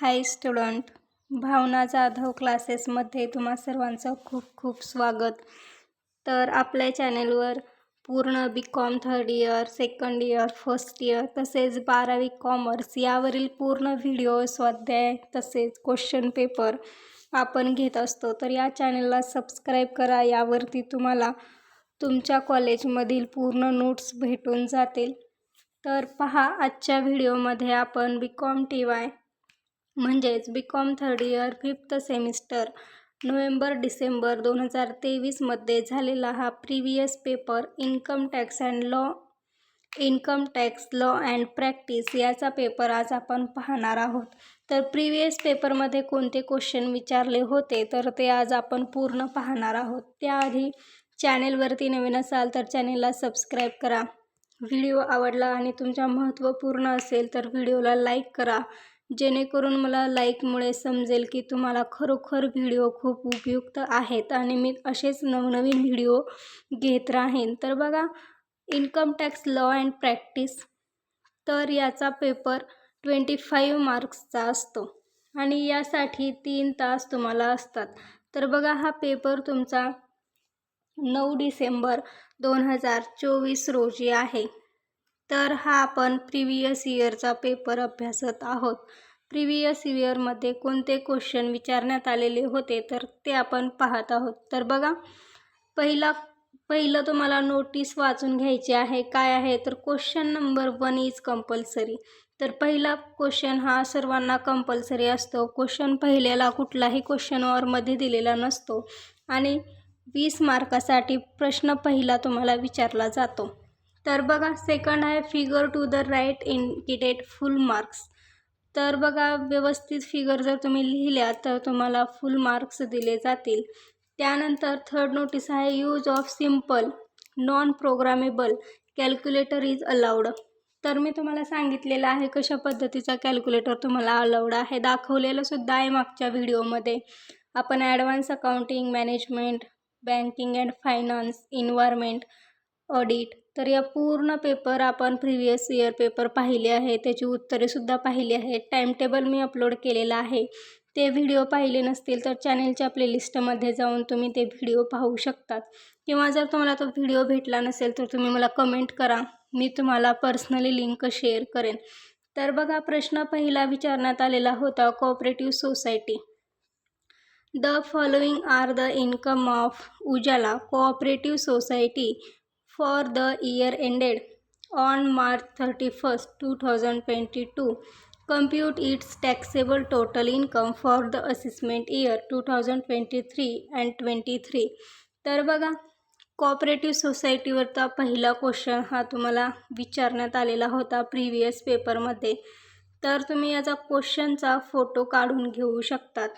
हाय student भावना जाधव क्लासेसमध्ये तुम्हा सर्वांचं खूप खूप स्वागत. तर आपल्या चॅनेलवर पूर्ण B com third year second year first year तसेच बारावी कॉमर्स यावरील पूर्ण व्हिडिओ स्वाध्याय तसेच क्वेश्चन पेपर आपण घेत असतो. तर या चॅनलला सबस्क्राईब करा. यावरती तुम्हाला तुमच्या कॉलेजमधील पूर्ण नोट्स भेटून जातील. तर पहा आजच्या व्हिडिओमध्ये आपण बी कॉम टी वाय म्हणजेच B com third year fifth semester November December दोन हजार तेवीसमध्ये झालेला हा previous paper income tax and law income tax law and practice याचा पेपर आज आपण पाहणार आहोत. तर प्रिव्हियस पेपरमध्ये कोणते क्वेश्चन विचारले होते तर ते आज आपण पूर्ण पाहणार आहोत. त्याआधी चॅनेलवरती नवीन असाल तर चॅनेलला सबस्क्राईब करा. व्हिडिओ आवडला आणि तुमच्या महत्त्वपूर्ण असेल तर व्हिडिओला लाईक करा. जेणेकरून मला लाईकमुळे समजेल की तुम्हाला खरोखर व्हिडिओ खूप उपयुक्त आहेत आणि मी असेच नवनवीन व्हिडिओ घेत राहीन. तर बघा income tax law and practice तर याचा पेपर ट्वेंटी फाईव्ह मार्क्सचा असतो आणि यासाठी तीन तास तुम्हाला असतात. तर बघा हा पेपर तुमचा नऊ डिसेंबर दोन हजार चोवीस रोजी आहे. तर हा आपण प्रिवियस इयरचा पेपर अभ्यासत आहोत. प्रिवियस इयरमध्ये कोणते क्वेश्चन विचारण्यात आलेले होते तर ते आपण पाहत आहोत. तर बघा पहिला पहिलं तुम्हाला नोटीस वाचून घ्यायची आहे काय आहे? तर question number one is compulsory. तर पहिला क्वेश्चन हा सर्वांना कंपल्सरी असतो. क्वेश्चन पहिल्याला कुठलाही क्वेश्चन ऑरमध्ये दिलेला नसतो. आणि वीस मार्कासाठी प्रश्न पहिला तुम्हाला विचारला जातो. तर बघा सेकंड आहे figure to the right indicated full marks तर बघा व्यवस्थित फिगर जर तुम्ही लिहिल्या तर तुम्हाला फुल मार्क्स दिले जातील. त्यानंतर थर्ड नोटीस आहे use of simple non programmable calculator is allowed तर मी तुम्हाला सांगितलेलं आहे कशा पद्धतीचा कॅल्क्युलेटर तुम्हाला अलाउड आहे दाखवलेलं सुद्धा आहे मागच्या व्हिडिओमध्ये आपण advance accounting management banking and finance environment audit तर या पूर्ण पेपर आपण प्रिव्हियस इयर पेपर पाहिले आहे त्याची उत्तरेसुद्धा पाहिली आहेत. टाईमटेबल मी अपलोड केलेला आहे. ते व्हिडिओ पाहिले नसतील तर चॅनेलच्या प्लेलिस्टमध्ये जाऊन तुम्ही ते व्हिडिओ पाहू शकतात. किंवा जर तुम्हाला तो व्हिडिओ भेटला नसेल तर तुम्ही मला कमेंट करा. मी तुम्हाला पर्सनली लिंक शेअर करेन. तर बघा प्रश्न पहिला विचारण्यात आलेला होता cooperative society the following are the income of Ujala cooperative society for the year ended on March 31st, 2022. Compute its taxable total income for the assessment year 2023 and 23. तर बघा कॉपरेटिव्ह सोसायटीवरचा पहिला क्वेश्चन हा तुम्हाला विचारण्यात आलेला होता प्रिव्हियस पेपरमध्ये तर तुम्ही याचा क्वेश्चनचा फोटो काढून घेऊ शकतात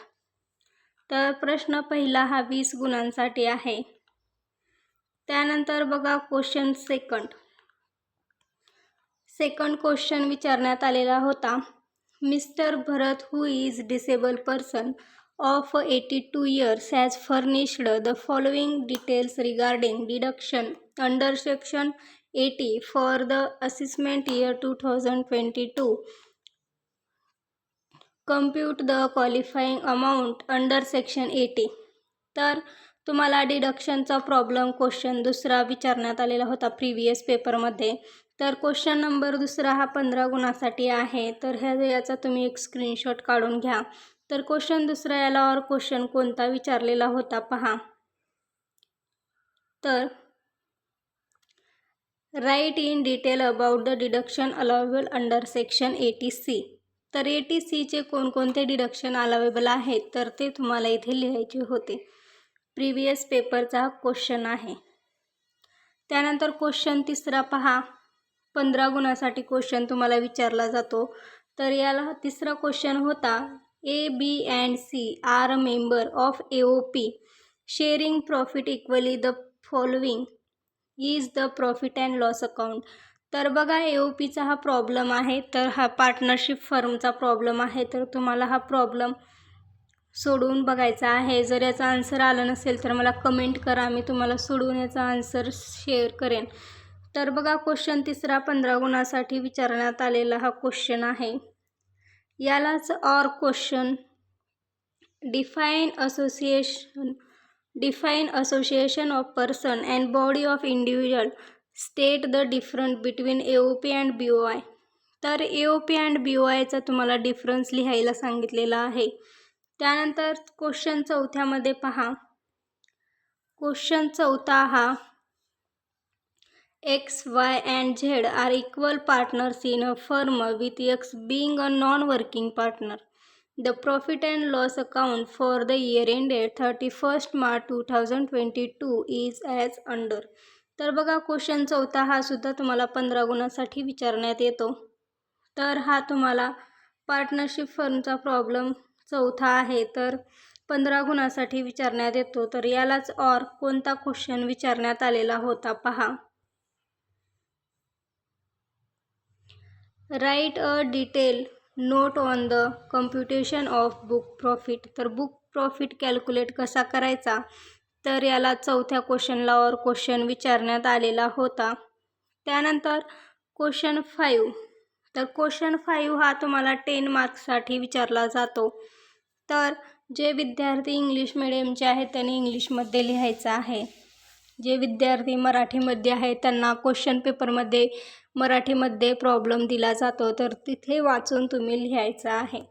तर प्रश्न पहिला हा वीस गुणांसाठी आहे त्यानंतर बघा क्वेश्चन सेकंड सेकंड क्वेश्चन विचारण्यात आलेला होता. Mister Bharat who is disable person of eighty two years has furnished the following details regarding deduction under section eighty for the assessment year two thousand twenty two compute the qualifying amount under section eighty तर तुम्हाला डिडक्शनचा problem question दुसरा विचारण्यात आलेला होता previous पेपरमध्ये. तर question number दुसरा हा पंधरा गुणासाठी आहे. तर ह्या याचा तुम्ही एक स्क्रीनशॉट काढून घ्या. तर क्वेश्चन दुसरा याला और क्वेश्चन कोणता विचारलेला होता पहा. तर write in detail about the deduction allowable under section eighty C. तर एटी सीचे कोणकोणते डिडक्शन अलावेबल आहेत? तर ते तुम्हाला इथे लिहायचे होते. प्रिव्हियस पेपरचा क्वेश्चन आहे. त्यानंतर क्वेश्चन तिसरा पहा. पंधरा गुणासाठी क्वेश्चन तुम्हाला विचारला जातो. तर याला तिसरा क्वेश्चन होता A B and C are member of A O P sharing profit equally the following is the profit and loss account तर बघा ए ओ पीचा हा प्रॉब्लेम आहे. तर हा पार्टनरशिप फर्मचा प्रॉब्लेम आहे. तर तुम्हाला हा प्रॉब्लेम सोडवून बघायचा आहे. जर याचा आन्सर आला नसेल तर मला कमेंट करा. मी तुम्हाला सोडवून याचा आन्सर शेअर करेन. तर बघा क्वेश्चन तिसरा पंधरा गुणासाठी विचारण्यात आलेला हा क्वेश्चन आहे. यालाच or question define association define association of person and body of individual state the different between A O P and B O I तर A O P and B ओ आयचा तुम्हाला डिफरन्स लिहायला सांगितलेला आहे. त्यानंतर क्वेश्चन चौथ्यामध्ये पहा. क्वेश्चन चौथा हा X Y and Z are equal partners in a firm with X being a non working partner the profit and loss account for the year ended thirty first March two thousand twenty two is as under तर बघा question चौथा हा सुद्धा तुम्हाला पंधरा गुणासाठी विचारण्यात येतो. तर हा तुम्हाला पार्टनरशिप फर्मचा प्रॉब्लेम चौथा आहे तर पंधरा गुणासाठी विचारण्यात येतो. तर यालाच ऑर कोणता क्वेश्चन विचारण्यात आलेला होता पहा. Write a detail note on the computation of book profit तर बुक प्रॉफिट कॅल्क्युलेट कसा करायचा? तर याला चौथ्या क्वेश्चनला और क्वेश्चन विचारण्यात आलेला होता. त्यानंतर क्वेश्चन फाईव्ह तर क्वेश्चन फाईव्ह हा तुम्हाला टेन मार्क्ससाठी विचारला जातो. तर जे विद्यार्थी इंग्लिश मिडियमचे आहेत त्यांनी इंग्लिशमध्ये लिहायचं आहे. जे विद्यार्थी मराठीमध्ये आहेत त्यांना क्वेश्चन पेपरमध्ये मराठीमध्ये प्रॉब्लेम दिला जातो तर तिथे वाचून तुम्ही लिहायचं आहे.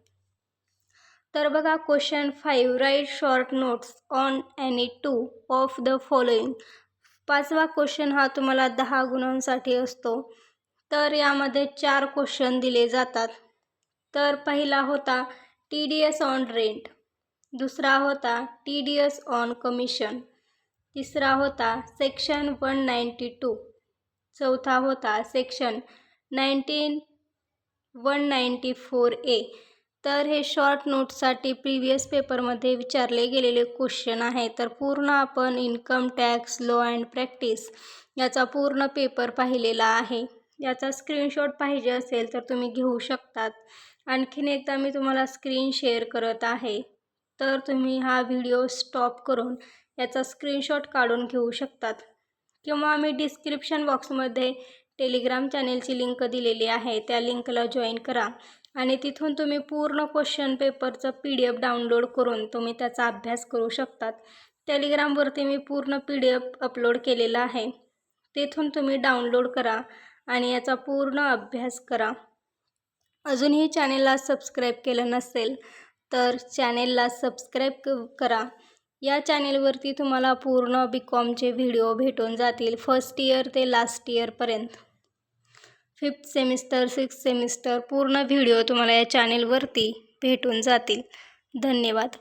तर बघा question five write short notes on any two of the following पाचवा क्वेश्चन हा तुम्हाला दहा गुणांसाठी असतो. तर यामध्ये चार क्वेश्चन दिले जातात. तर पहिला होता T D S on rent. दुसरा होता T D S on commission. तिसरा होता सेक्शन वन नाईंटी टू. चौथा होता section nineteen one ninety four A. तर हे शॉर्ट नोटसाठी प्रिव्हियस पेपरमध्ये विचारले गेलेले क्वेश्चन आहे. तर पूर्ण आपण income tax law and practice याचा पूर्ण पेपर पाहिलेला आहे. याचा स्क्रीनशॉट पाहिजे असेल तर तुम्ही घेऊ शकतात. आणखीन एकदा मी तुम्हाला स्क्रीन शेअर करत आहे. तर तुम्ही हा व्हिडिओ स्टॉप करून याचा स्क्रीनशॉट काढून घेऊ शकतात. किंवा मी डिस्क्रिप्शन बॉक्समध्ये टेलिग्राम चॅनेलची लिंक दिलेली आहे त्या लिंकला जॉईन करा. आणि तिथून तुम्ही पूर्ण क्वेश्चन पेपरचं पी डी एफ डाउनलोड करून तुम्ही त्याचा अभ्यास करू शकतात. टेलिग्रामवरती मी पूर्ण पी डी एफ अपलोड केलेला आहे. तिथून तुम्ही डाउनलोड करा आणि याचा पूर्ण अभ्यास करा. अजूनही चॅनेलला सबस्क्राईब केलं नसेल तर चॅनेलला सबस्क्राईब करा. या चॅनेलवरती तुम्हाला पूर्ण बी कॉमचे व्हिडिओ भेटून जातील फर्स्ट इयर ते लास्ट इयरपर्यंत फिफ्थ सेमिस्टर सिक्स सेमिस्टर पूर्ण व्हिडिओ तुम्हाला या चॅनेलवरती भेटून जातील. धन्यवाद.